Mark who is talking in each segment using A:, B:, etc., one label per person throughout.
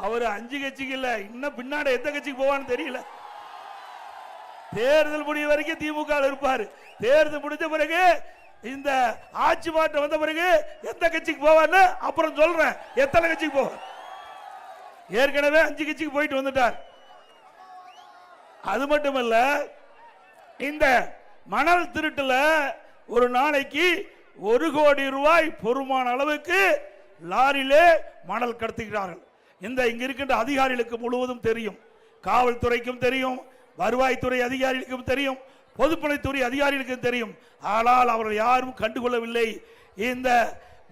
A: அவர் அஞ்சு கட்சிக்கு இல்ல இன்னும் பின்னாடி எந்த கட்சிக்கு போவான்னு தெரியல. தேர்தல் முடிய வரைக்கும் திமுக ல இருப்பாரு. தேர்தல் முடிஞ்ச பிறகு இந்த ஆட்சி மாற்றம் வந்த பிறகு எந்த கட்சிக்கு போவான்னு அப்புறம் சொல்றேன். எத்தனை கட்சிக்கு போவார்? ஏற்கனவே அஞ்சு கட்சிக்கு போயிட்டு வந்துட்டார். அது மட்டுமல்ல இந்த மணல் திருட்டுல ஒரு நாளைக்கு ஒரு கோடி ரூபாய் பொறுமான அளவுக்கு லாரியிலே மணல் கடத்துகிறார்கள். இந்த இங்க இருக்கின்ற அதிகாரிகளுக்கு முழுவதும் தெரியும். காவல்துறைக்கும் தெரியும் வருவாய்த்துறை அதிகாரிகளுக்கும் தெரியும் பொதுப்பணித்துறை அதிகாரிகளுக்கும் தெரியும். ஆனால் அவர்கள் யாரும் கண்டுகொள்ளவில்லை. இந்த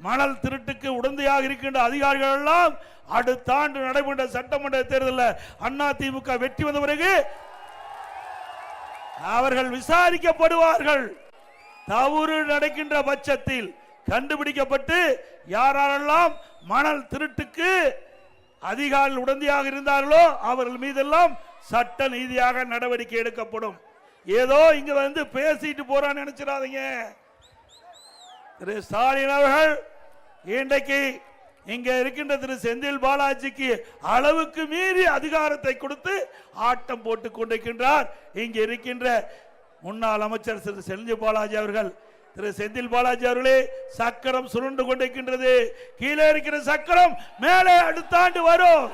A: மணல் திருட்டுக்கு உடந்தையாக இருக்கின்ற அதிகாரிகள் எல்லாம் அடுத்த ஆண்டு நடைபெற்ற சட்டமன்ற தேர்தலில் அண்ணா திமுக வெற்றி வந்த பிறகு அவர்கள் விசாரிக்கப்படுவார்கள். தவறு நடக்கின்ற பட்சத்தில் கண்டுபிடிக்கப்பட்டு யாரெல்லாம் மணல் திருட்டுக்கு அதிகாரிகள் உடந்தையாக இருந்தார்களோ அவர்கள் மீதெல்லாம் சட்ட நீதியாக நடவடிக்கை எடுக்கப்படும். ஏதோ இங்க வந்து பேசிட்டு போறான்னு நினைச்சிடாதீங்க. திரு ஸ்டாலின் அவர்கள் இன்றைக்கு இங்க இருக்கின்ற திரு செந்தில் பாலாஜிக்கு அளவுக்கு மீறி அதிகாரத்தை கொடுத்து ஆட்டம் போட்டுக் கொண்டிருக்கின்றார். இங்க இருக்கின்ற முன்னாள் அமைச்சர் திரு செந்தில் பாலாஜி அவர்கள் திரு செந்தில் பாலாஜி அவர்களே சக்கரம் சுருண்டு கொண்டிருக்கின்றது. கீழே இருக்கிற சக்கரம் மேலே அடுத்த ஆண்டு வரும்.